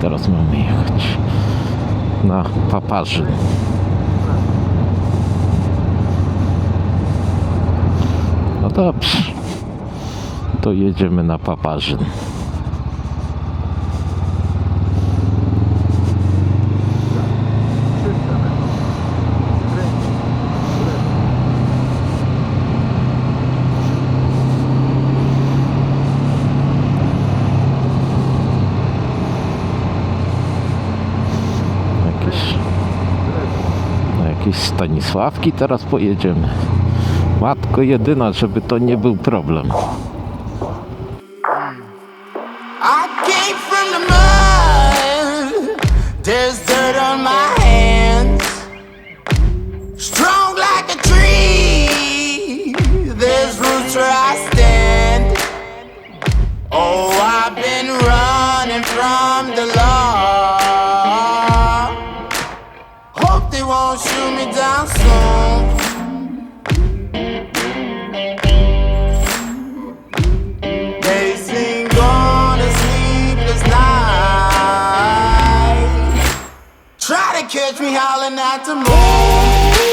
teraz mamy jechać? Na Paparzyn. No dobrze. To jedziemy na Paparzyn. Jakieś, na jakieś Stanisławki teraz pojedziemy. Matko jedyna, żeby to nie był problem. Came from the mud. Catch me howling at the moon.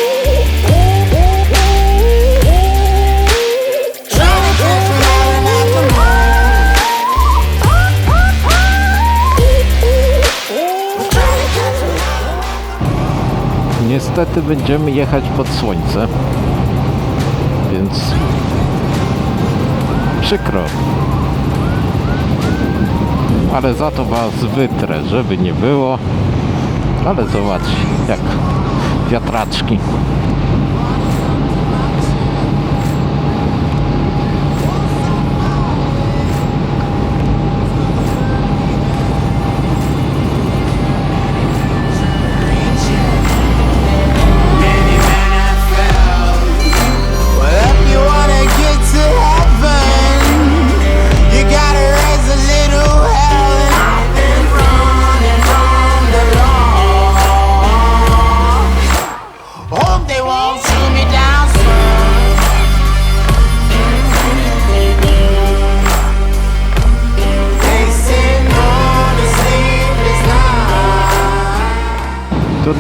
Niestety będziemy jechać pod słońce, więc przykro. Ale za to was wytrę, żeby nie było. Ale zobacz, jak wiatraczki.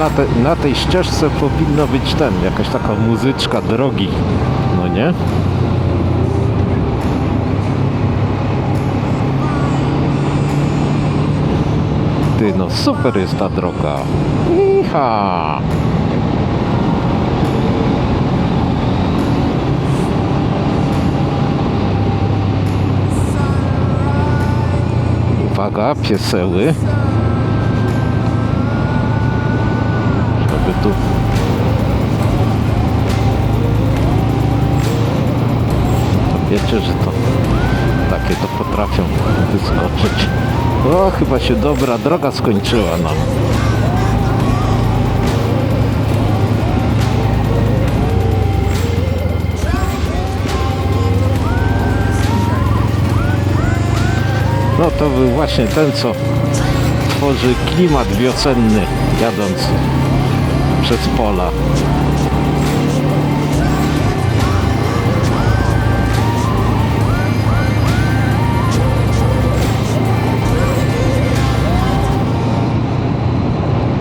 Na, te, na tej ścieżce powinno być ten, jakaś taka muzyczka drogi, no nie? Ty, no super jest ta droga. Iha! Uwaga, pieseły. Żeby tu... To wiecie, że to takie to potrafią wyskoczyć. O, chyba się dobra droga skończyła nam. No to był właśnie ten, co tworzy klimat wiosenny jadąc przez pola.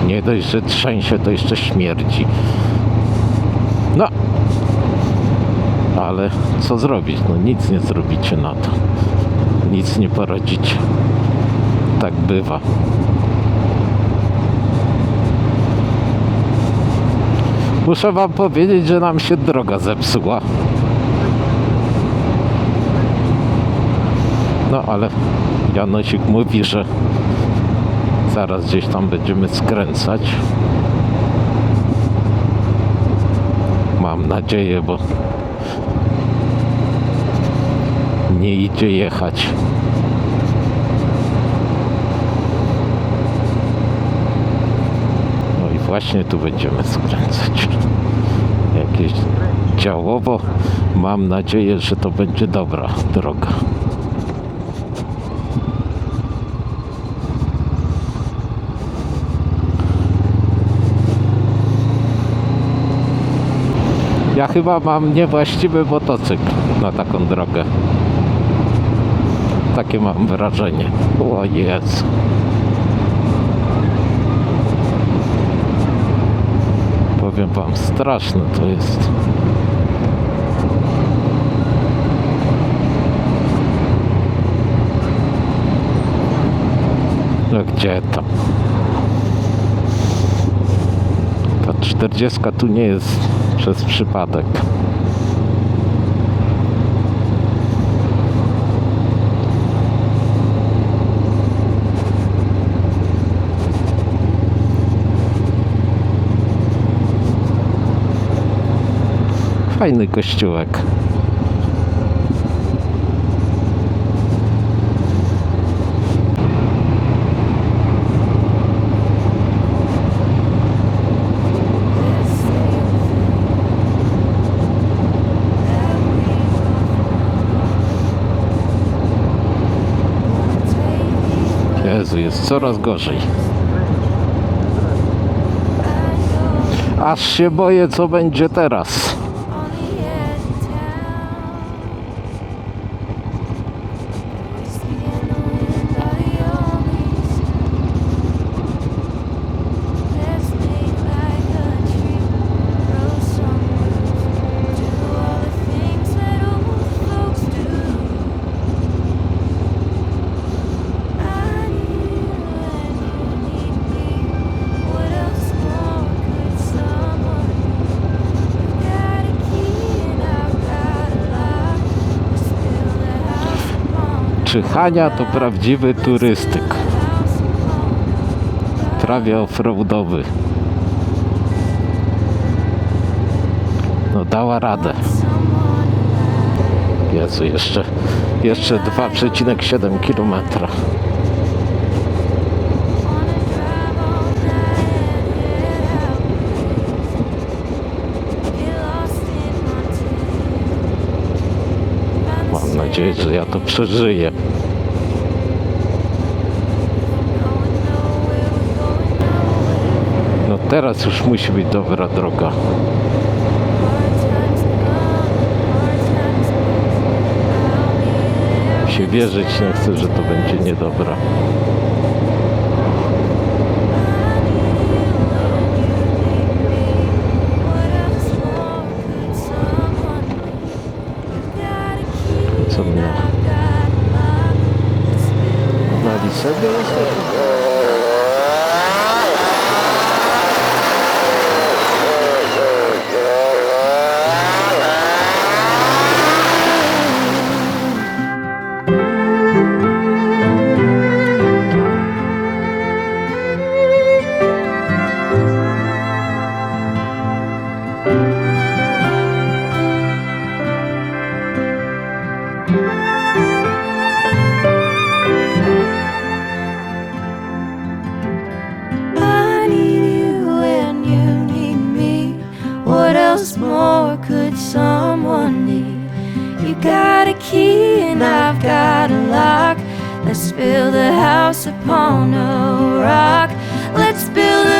Nie dość, że trzęsie, to jeszcze śmierdzi. No, ale co zrobić? No nic nie zrobicie na to. Nic nie poradzicie. Tak bywa. Muszę wam powiedzieć, że nam się droga zepsuła. No ale Janosik mówi, że zaraz gdzieś tam będziemy skręcać. Mam nadzieję, bo nie idzie jechać. No i właśnie tu będziemy skręcać. Jakieś działowo. Mam nadzieję, że to będzie dobra droga. Ja chyba mam niewłaściwy motocykl na taką drogę. Takie mam wrażenie. O Jezu. Tam, straszne to jest. No gdzie tam? Ta 40 tu nie jest przez przypadek. Fajny kościółek. Jezu, jest coraz gorzej. Aż się boję, co będzie teraz. Czy Hania to prawdziwy turystyk? Prawie offroadowy. No dała radę. Jezu, jeszcze, jeszcze 2,7 kilometra. Nadzieję, że ja to przeżyję. No teraz już musi być dobra droga. Się wierzyć nie chcę, że to będzie niedobra. More could someone need? You got a key and I've got a lock. Let's build a house upon a rock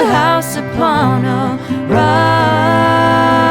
house upon a rock.